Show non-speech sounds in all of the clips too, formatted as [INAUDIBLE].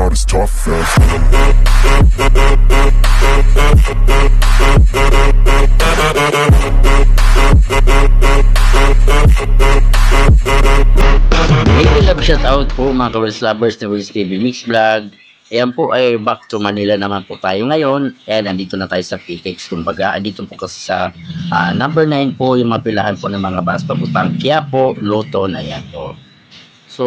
not as tough as Hey, love shout out po mga Kawals Lovers ni Wiz TV Mix Vlog. Ayan po ay back to Manila naman po tayo ngayon. Ayan, nandito na tayo sa PKX. Kumbaga, andito po kasi sa ah, number 9 po yung mapilahan po ng mga bus papuntang Quiapo, Luton, ayan po. So,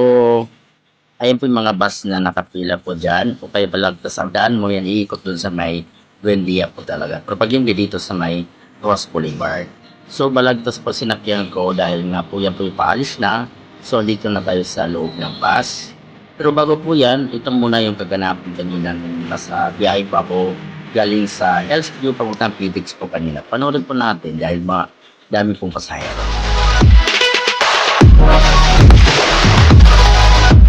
ayan po yung mga bus na nakapila po dyan. O kaya palagtas ang daan mo yan, iikot dun sa may Buendia po talaga. Pero pag hindi dito sa may Ross Boulevard. So, balagtas po sinakyan ko dahil nga po yan po yung paalis na. So, dito na tayo sa loob ng bus. Pero bago po yan, ito muna yung kaganapan kanina nung nasa biyahe pa ako galing sa LSQ papuntang PTX po kanina. Panoorin po natin dahil ma dami pong pasahero.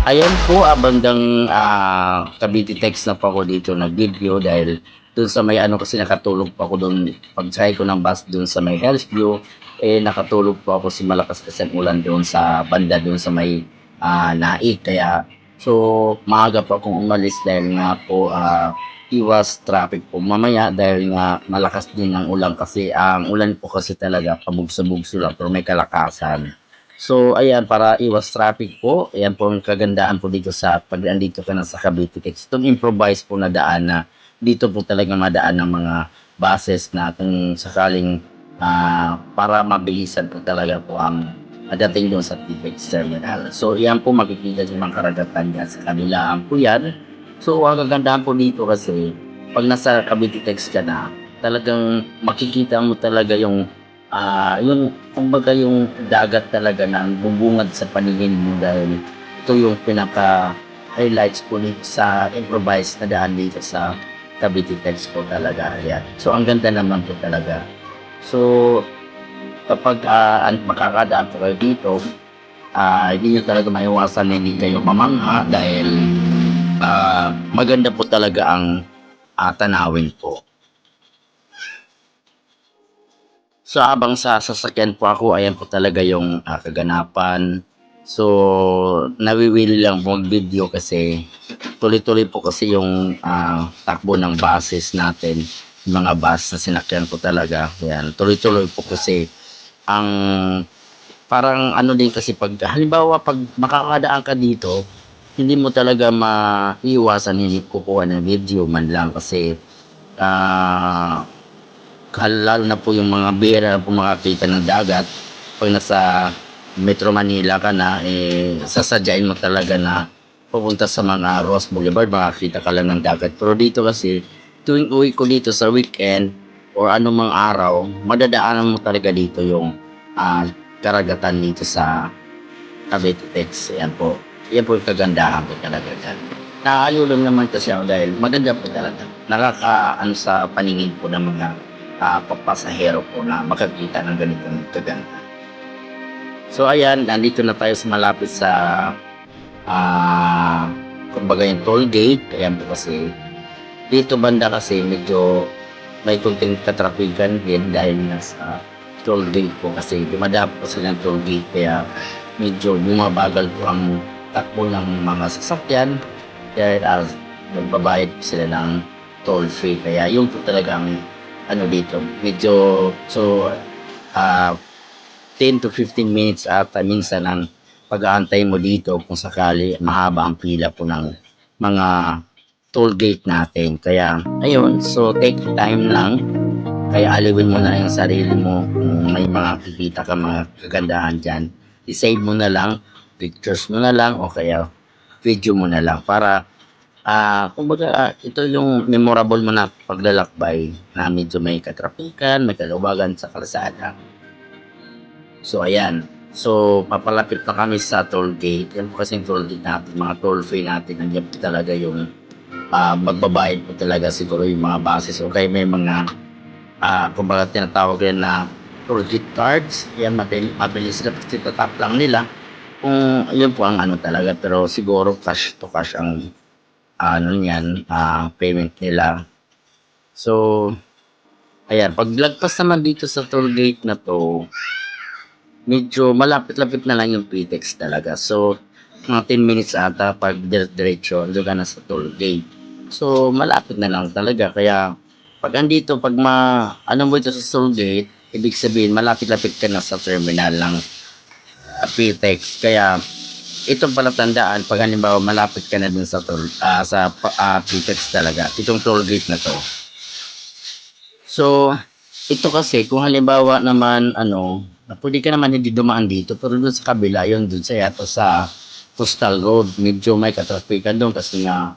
Ayan po, abandang uh, Cavite text na po ako dito nag-video dahil dun sa may ano kasi nakatulog po ako dun. Pag ko ng bus dun sa may Hillsview eh nakatulog po ako si malakas kasi ulan doon sa banda doon sa may ah, naik kaya so maaga po akong umalis dahil nga po ah, iwas traffic po mamaya dahil nga malakas din ang ulan kasi ang ulan po kasi talaga pabugso-bugso lang pero may kalakasan So, ayan, para iwas traffic po, ayan po ang kagandaan po dito sa pag andito ka na sa Cavite Tex. Itong improvise po na daan na dito po talaga madaan ng mga buses na kung sakaling ah, para mabilisan po talaga po ang dating doon sa TPX Terminal. So, yan po makikita yung mga karagatan niya sa kabilaan po yan. So, ang kagandaan po dito kasi, pag nasa Cavite Tex ka na, talagang makikita mo talaga yung ah yung kumbaga yung dagat talaga na bubungad sa paningin mo dahil ito yung pinaka highlights dito sa improvised na daan dito sa Cavite Tex po talaga. Ayan. So ang ganda naman po talaga. So kapag uh, makakadaan po kayo dito, ah hindi nyo talaga maiwasan na hindi kayo mamangha dahil ah, maganda po talaga ang ah, tanawin po. So habang sa sasakyan po ako, ayan po talaga yung ah, kaganapan. So nawiwili lang po mag-video kasi tuloy-tuloy po kasi yung ah, takbo ng buses natin. Mga bus na sinakyan ko talaga. Ayan, tuloy-tuloy po kasi ang parang ano din kasi pag halimbawa pag makakadaan ka dito, hindi mo talaga maiiwasan hindi kukuha ng video man lang kasi ah lalo na po yung mga bira na po makakita ng dagat. Pag nasa Metro Manila ka na eh sasadyain mo talaga na pupunta sa mga Ross Boulevard. Makakita ka lang ng dagat. Pero dito kasi tuwing uwi ko dito sa weekend or anumang araw madadaanan mo talaga dito yung ah, karagatan dito sa Cavite Tex yan po. Yan po yung kagandahan ko talaga dyan. Nakakayo lang naman kasi ako dahil maganda po talaga. Nakakaano sa paningin po ng mga ah, papasahero po na makakita ng ganitong kaganda. So ayan, nandito na tayo sa malapit sa ah kumbaga yung toll gate. Ayan po kasi dito banda kasi medyo may kunting katrapikan din dahil nasa toll gate po kasi dumadap po sila ng toll gate kaya medyo bumabagal po ang takbo ng mga sasakyan dahil as magbabayad po sila ng toll free kaya yun po talagang ano dito medyo so ah 10 to 15 minutes at minsan ang pag-aantay mo dito kung sakali mahaba ang pila po ng mga toll gate natin. Kaya ayun so take time lang. Kaya aliwin mo na yung sarili mo kung may mga kikita ka mga kagandahan dyan. I-save mo na lang pictures mo na lang o kaya video mo na lang para ah kumbaga ah, ito yung memorable mo na paglalakbay na medyo may katrapikan, may kalubagan sa kalsada. So ayan. So papalapit na kami sa toll gate. Yan po kasi yung toll gate natin, mga toll free natin. Nandiyan po talaga yung ah magbabayad po talaga siguro yung mga bases. O kaya may mga ah kumbaga tinatawag rin na toll gate cards. Yan mabilis, mabilis na kasi tatap lang nila. Kung yun po ang ano talaga. Pero siguro cash to cash ang ano niyan, ah, payment nila. So, ayan, paglagpas naman dito sa toll gate na to, medyo malapit-lapit na lang yung PTEX talaga. So, mga 10 minutes ata pag diretso doon ka na sa toll gate. So, malapit na lang talaga. Kaya, pag andito, pag ma, ano mo ito sa toll gate, ibig sabihin, malapit-lapit ka na sa terminal ng Pitex. Kaya, itong palatandaan, pag halimbawa malapit ka na dun sa toll, ah, sa uh, Pitex talaga, itong toll gate na to. So, ito kasi, kung halimbawa naman, ano, pwede ka naman hindi dumaan dito, pero doon sa kabila, yun doon sa yato sa Coastal Road, medyo may katrapikan doon kasi nga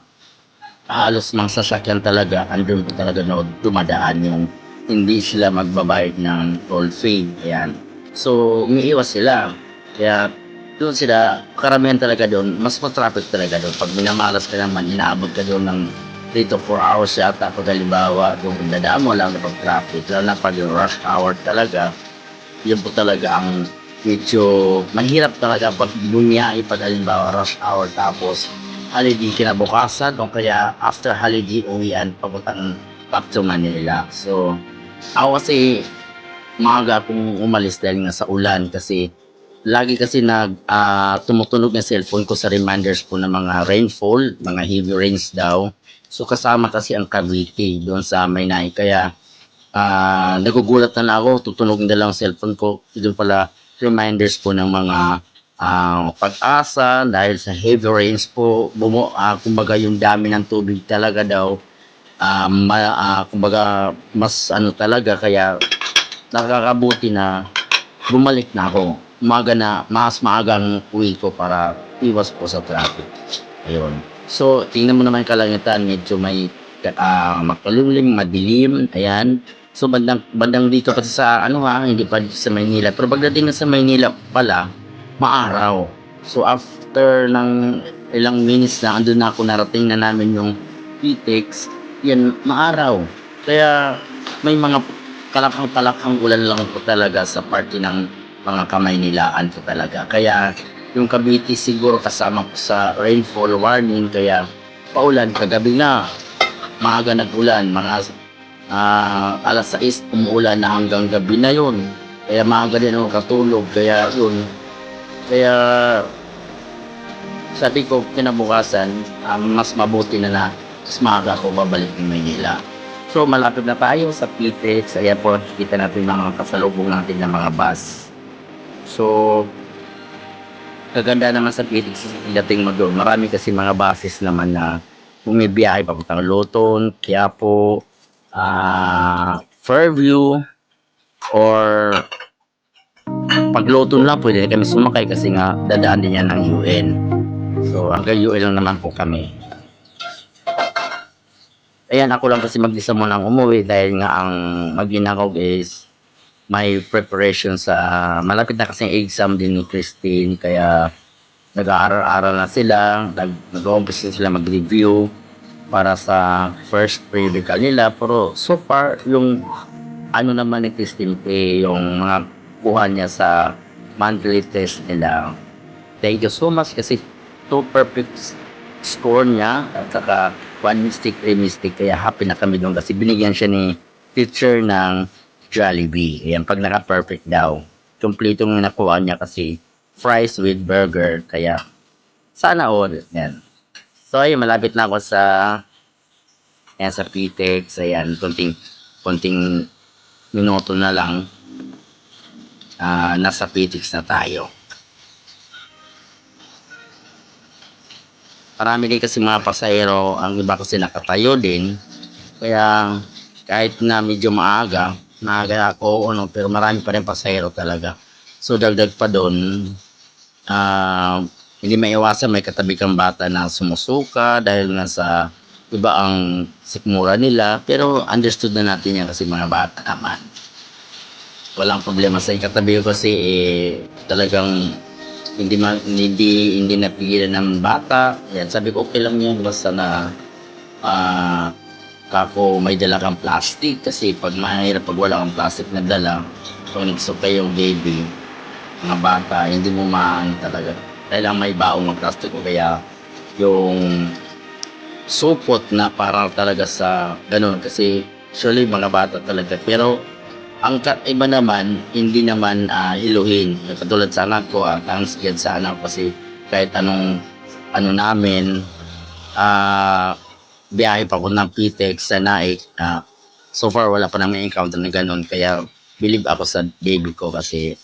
halos mga sasakyan talaga, andun talaga na dumadaan yung hindi sila magbabayad ng toll fee. Ayan. So, umiiwas sila. Kaya, doon sila, karamihan talaga doon, mas matraffic talaga doon. Pag minamalas ka naman, inaabot ka doon ng 3 to 4 hours yata pag halimbawa, kung dadaan mo lang na pag-traffic, lalo na pag yung rush hour talaga, yun po talaga ang medyo mahirap talaga pag bunyahe pag halimbawa rush hour tapos holiday kinabukasan o kaya after holiday uwian papuntang back to Manila. So, ako kasi maaga akong umalis dahil nga sa ulan kasi lagi kasi nag ah, tumutunog ng cellphone ko sa reminders po ng mga rainfall, mga heavy rains daw. So kasama kasi ang Cavite doon sa Maynay kaya ah nagugulat na ako, tutunog na lang ang cellphone ko. Doon pala reminders po ng mga ah, pag-asa dahil sa heavy rains po, bumo, ah, kumbaga yung dami ng tubig talaga daw, ah, ma, ah, kumbaga mas ano talaga kaya nakakabuti na bumalik na ako. Umaga na, mas maagang uwi ko para iwas po sa traffic. Ayun. So, tingnan mo naman yung kalangitan, medyo may uh, makaluling, madilim, ayan. So, bandang, bandang dito kasi sa, ano ha, hindi pa sa Maynila. Pero pagdating na sa Maynila pala, maaraw. So, after ng ilang minutes na andun na ako, narating na namin yung PTEX, yan, maaraw. Kaya, may mga kalakang-kalakang ulan lang po talaga sa party ng mga kamay nilaan po talaga. Kaya yung Cavite siguro kasama ko sa rainfall warning kaya paulan kagabi na maaga nag-ulan mga ah, alas 6 umuulan na hanggang gabi na yun kaya maaga din ako katulog kaya yun kaya sabi ko kinabukasan ah, mas mabuti na na mas maaga ako babalik ng Manila So, malapit na tayo sa PTEX. Ayan po, kita natin mga kasalubong natin ng mga bus. So, kaganda naman sa PTEX dating mo doon. Marami kasi mga buses naman na bumibiyahe papuntang Luton, Quiapo, ah Fairview, or pag Luton lang, pwede kami sumakay kasi nga dadaan din yan ng UN. So, hanggang UN lang naman po kami. Ayan, ako lang kasi mag-isa mo nang umuwi dahil nga ang maginakaw is may preparation sa malapit na kasi exam din ni Christine kaya nag-aaral-aral na sila nag nag-uumpisa sila mag-review para sa first predical nila pero so far yung ano naman ni Christine eh, yung mga kuha niya sa monthly test nila thank you so much kasi two perfect score niya at saka one mistake, three mistake kaya happy na kami doon kasi binigyan siya ni teacher ng Jollibee. Ayan, pag naka-perfect daw. Kompleto yung nakuha niya kasi fries with burger. Kaya, sana all. Ayan. So, ayun, malapit na ako sa ayan, sa PTEX. Ayan, kunting, kunting minuto na lang. Ah, nasa PTEX na tayo. Marami din kasi mga pasahero, ang iba kasi nakatayo din. Kaya kahit na medyo maaga, maaga ako ano, pero marami pa rin pasahero talaga. So dagdag pa doon, ah hindi maiwasan may katabi kang bata na sumusuka dahil nga sa iba ang sikmura nila. Pero understood na natin yan kasi mga bata naman. Walang problema sa katabi ko kasi eh, talagang hindi ma, hindi hindi napigilan ng bata. Yan, sabi ko okay lang yan basta na ah kako may dala kang plastic kasi pag mahirap pag wala kang plastic na dala kung nagsukay yung baby mga bata hindi mo maan talaga. Kailangan may baong ng plastic o kaya yung supot na para talaga sa ganun. Kasi surely mga bata talaga. Pero ang iba naman, hindi naman ah, iluhin. Katulad sa anak ko, ah, thanks God sa anak kasi kahit anong ano namin, ah biyahe pa ko ng PTEX sa Naik. ah, so far, wala pa namin encounter na ganun. Kaya, believe ako sa baby ko kasi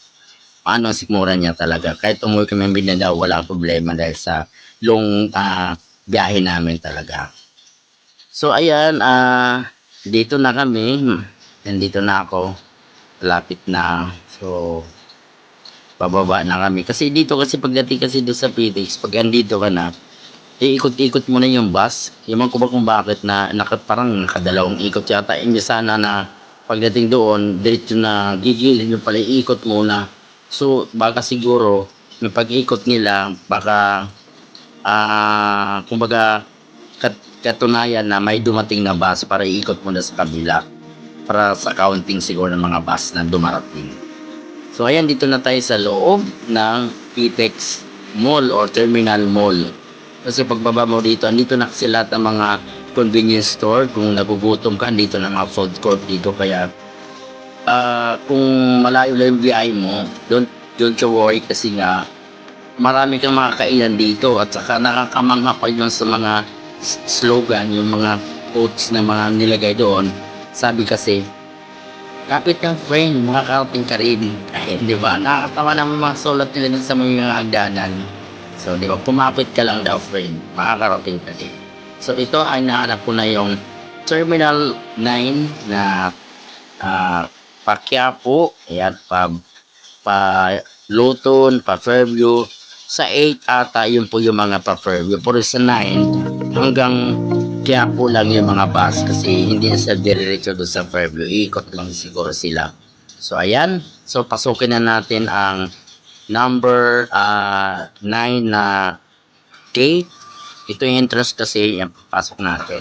paano ang sikmura niya talaga. Kahit umuwi kami Mindanao, wala problema dahil sa long ah, biyahe namin talaga. So, ayan, ah dito na kami. Nandito na ako. Lapit na. So, pababa na kami. Kasi dito kasi pagdating kasi doon sa PTX, pag andito ka na, iikot-ikot mo na yung bus. Yung ko ba kung bakit na naka, parang nakadalawang ikot yata. Hindi sana na pagdating doon, diretso na gigilin yung pala iikot muna. So, baka siguro, may pag-ikot nila, baka, ah, kumbaga, kat, katunayan na may dumating na bus para iikot muna sa kabila. Para sa counting siguro ng mga bus na dumarating. So, ayan, dito na tayo sa loob ng PTEX Mall or Terminal Mall. Kasi pagbaba mo dito, andito na kasi lahat ng mga convenience store. Kung nagugutom ka, andito na mga food court dito. Kaya, ah, kung malayo lang yung biyahe mo, don't, don't you worry kasi nga, marami kang mga kainan dito. At saka nakakamangha pa yun sa mga slogan, yung mga quotes na mga nilagay doon. Sabi kasi, kapit kang friend, makakarating ka rin. Ay, [LAUGHS] di ba? Nakakatawa naman mga sulat nila sa mga hagdanan. So, di ba? Kumapit ka lang daw, friend. Makakarating ka rin. So, ito ay nahanap ko na yung Terminal 9 na ah pa Quiapo, ayan, pa, pa Luton, pa Fairview. Sa 8 ata, yun po yung mga pa Fairview. Pero sa 9, hanggang Quiapo lang yung mga bus kasi hindi sila diretso doon sa Fairview. Ikot lang siguro sila. So, ayan. So, pasukin na natin ang number 9 na gate. Ito yung entrance kasi, yan, pasok natin.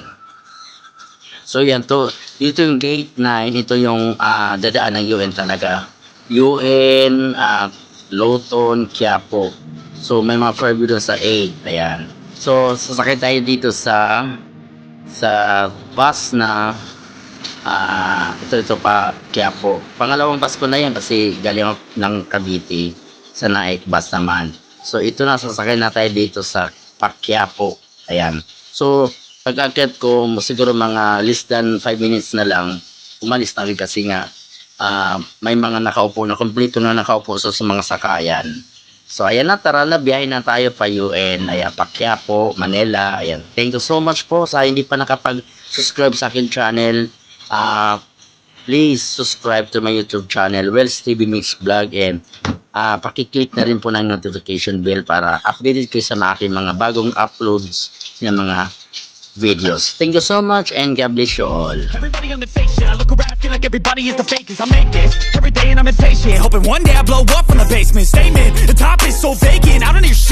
So, yan to. Dito yung gate 9, ito yung ah, dadaan ng UN talaga. UN, uh, Lawton, Quiapo. So, may mga Fairview doon sa 8. Ayan. So, sasakay tayo dito sa sa bus na ah ito ito pa Quiapo. Pangalawang bus ko na yan kasi galing ng Cavite sa Naik bus naman. So ito na sasakay na tayo dito sa Paquiapo. Ayan. So pag akyat ko siguro mga less than 5 minutes na lang umalis na rin kasi nga ah, may mga nakaupo na kompleto na nakaupo sa, sa mga sakayan. So, ayan na, tara na, biyahe na tayo pa UN, ayan, Paquiapo, Manila, ayan. Thank you so much po sa hindi pa nakapag-subscribe sa akin channel. Ah, please subscribe to my YouTube channel, Wells TV Mix Vlog, and ah, pakiclick na rin po ng notification bell para updated kayo sa mga aking mga bagong uploads ng mga videos. Thank you so much and God bless you all. Feel like everybody is the fakest. I make this every day and I'm impatient. Hoping one day I blow up from the basement. Statement, the top is so vacant. I don't hear shit.